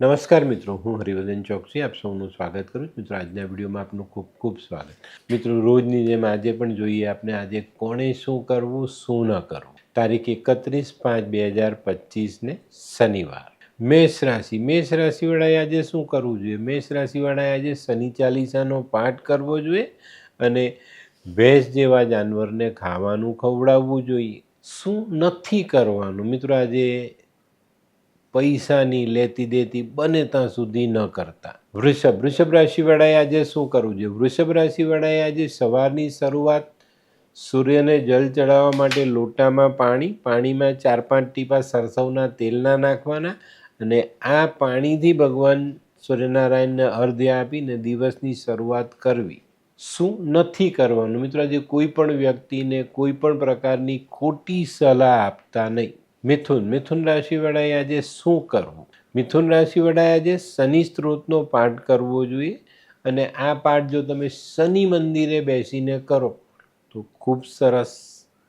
નમસ્કાર મિત્રો, હું હરિવર્ધન ચોકસી, આપ સૌનું સ્વાગત કરું છું. મિત્રો, આજના વિડીયોમાં આપનું ખૂબ ખૂબ સ્વાગત. મિત્રો, રોજની જેમ આજે પણ જોઈએ આપણે આજે કોણે શું કરવું, શું ન કરવું? તારીખ એકત્રીસ પાંચ બે હજાર પચીસને શનિવાર. મેષ રાશિ, મેષ રાશિવાળાએ આજે શું કરવું જોઈએ? મેષ રાશિવાળાએ આજે શનિ ચાલીસાનો પાઠ કરવો જોઈએ અને ભેંસ જેવા જાનવરને ખાવાનું ખવડાવવું જોઈએ. શું નથી કરવાનું? મિત્રો, આજે પૈસાની લેતી દેતી બને ત્યાં સુધી ન કરતા. વૃષભ વૃષભ રાશિવાળાએ આજે શું કરવું જોઈએ? વૃષભ રાશિવાળાએ આજે સવારની શરૂઆત સૂર્યને જલ ચડાવવા માટે લોટામાં પાણી, પાણીમાં ચાર પાંચ ટીપા સરસવના તેલના નાખવાના અને આ પાણીથી ભગવાન સૂર્યનારાયણને અર્ધ્ય આપીને દિવસની શરૂઆત કરવી. શું નથી કરવાનું? મિત્રો, આજે કોઈ પણ વ્યક્તિને કોઈ પણ પ્રકારની ખોટી સલાહ આપતા નહીં. મિથુન. મિથુન રાશિવાળાએ આજે શું કરવું? મિથુન રાશિવાળાએ આજે શનિ સ્ત્રોતનો પાઠ કરવો જોઈએ અને આ પાઠ જો તમે શનિ મંદિરે બેસીને કરો, તો ખૂબ સરસ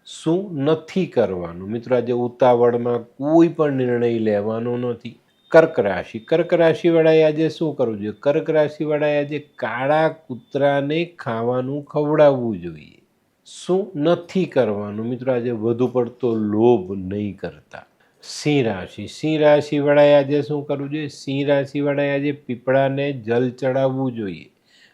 શું નથી કરવાનું. મિત્રો, આજે ઉતાવળમાં કોઈ પણ નિર્ણય લેવાનો નથી. કર્ક રાશિ. કર્ક રાશિવાળાએ આજે શું કરવું જોઈએ? કર્ક રાશિવાળાએ આજે કાળા કૂતરાને ખાવાનું ખવડાવવું જોઈએ. શું નથી કરવાનું? મિત્રો, આજે વધુ પડતો લોભ નહીં કરતા. સિંહ રાશિ. સિંહ રાશિવાળાએ આજે શું કરવું જોઈએ? સિંહ રાશિવાળાએ આજે પીપળાને જલ ચડાવવું જોઈએ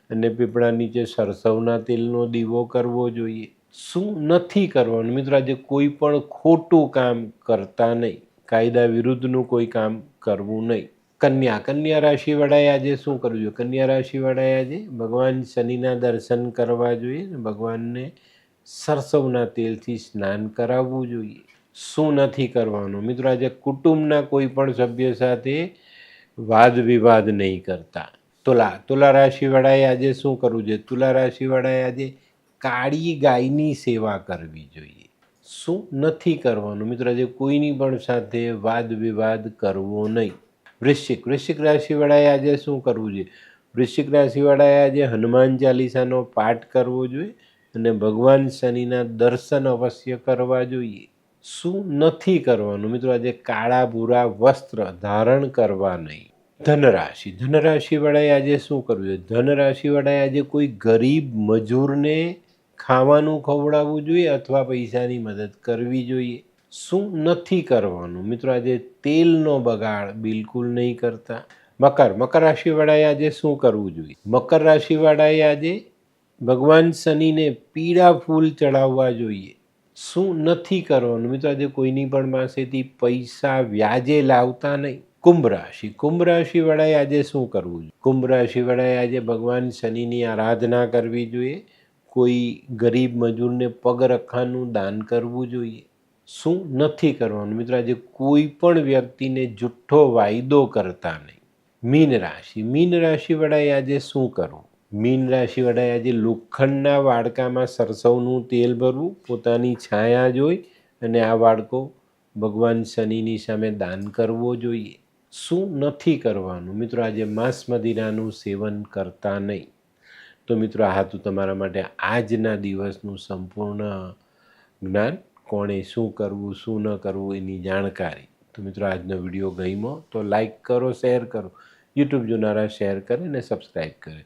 અને પીપળા નીચે સરસવના તેલનો દીવો કરવો જોઈએ. શું નથી કરવાનું? મિત્રો, આજે કોઈ પણ ખોટું કામ કરતા નહીં. કાયદા વિરુદ્ધનું કોઈ કામ કરવું નહીં. કન્યા. કન્યા રાશિવાળાએ આજે શું કરવું જોઈએ? કન્યા રાશિવાળાએ આજે ભગવાન શનિના દર્શન કરવા જોઈએ ભગવાનને સરસવના તેલથી સ્નાન કરાવવું જોઈએ. શું નથી કરવાનું? મિત્રો, આજે કુટુંબના કોઈ પણ સભ્ય સાથે વાદ વિવાદ નહીં કરતા. તુલા તુલા રાશિવાળાએ આજે શું કરવું જોઈએ? તુલા રાશિવાળાએ આજે કાળી ગાયની સેવા કરવી જોઈએ. શું નથી કરવાનું? મિત્રો, આજે કોઈની પણ સાથે વાદ વિવાદ કરવો નહીં. વૃશ્ચિક વૃશ્ચિક રાશિવાળાએ આજે શું કરવું જોઈએ? વૃશ્ચિક રાશિવાળાએ આજે હનુમાન ચાલીસાનો પાઠ કરવો જોઈએ. અને ભગવાન શનિના દર્શન અવશ્ય કરવા જોઈએ. શું નથી કરવાનું? મિત્રો, આજે કાળા ભૂરા વસ્ત્ર ધારણ કરવા નહીં. ધનરાશિ. ધનરાશિવાળાએ આજે શું કરવું જોઈએ? ધનરાશિવાળાએ આજે કોઈ ગરીબ મજૂરને ખાવાનું ખવડાવવું જોઈએ અથવા પૈસાની મદદ કરવી જોઈએ? શું નથી કરવાનું? મિત્રો, આજે તેલનો બગાડ બિલકુલ નહીં કરતા. મકર. મકર રાશિવાળાએ આજે શું કરવું જોઈએ? મકર રાશિવાળાએ આજે ભગવાન શનિને પીળા ફૂલ ચડાવવા જોઈએ. શું નથી કરવાનું? મિત્રો, આજે કોઈની પણ પાસેથી પૈસા વ્યાજે લાવતા નહીં. કુંભ રાશિ. કુંભ રાશિવાળાએ આજે શું કરવું જોઈએ? કુંભ રાશિવાળાએ આજે ભગવાન શનિની આરાધના કરવી જોઈએ. કોઈ ગરીબ મજૂરને પગરખાનું દાન કરવું જોઈએ. શું નથી કરવાનું? મિત્રો, આજે કોઈ પણ વ્યક્તિને જુઠ્ઠો વાયદો કરતા નહીં. મીન રાશિ. મીન રાશિવાળાએ આજે શું કરવું? મીન રાશિવાળાએ આજે લોખંડના વાડકામાં સરસવનું તેલ ભરવું, પોતાની છાયા જોઈ અને આ વાડકો ભગવાન શનિની સામે દાન કરવો જોઈએ. શું નથી કરવાનું? મિત્રો, આજે માંસ મદિરાનું સેવન કરતા નહીં. તો મિત્રો, આ હતું તમારા માટે આજના દિવસનું સંપૂર્ણ જ્ઞાન. કોણે શું કરવું, શું ન કરવું એની જાણકારી. તો મિત્રો, આજનો વીડિયો ગમ્યો તો લાઈક કરો, શેર કરો. યુટ્યુબ જોનારા શેર કરે અને સબસ્ક્રાઈબ કરે.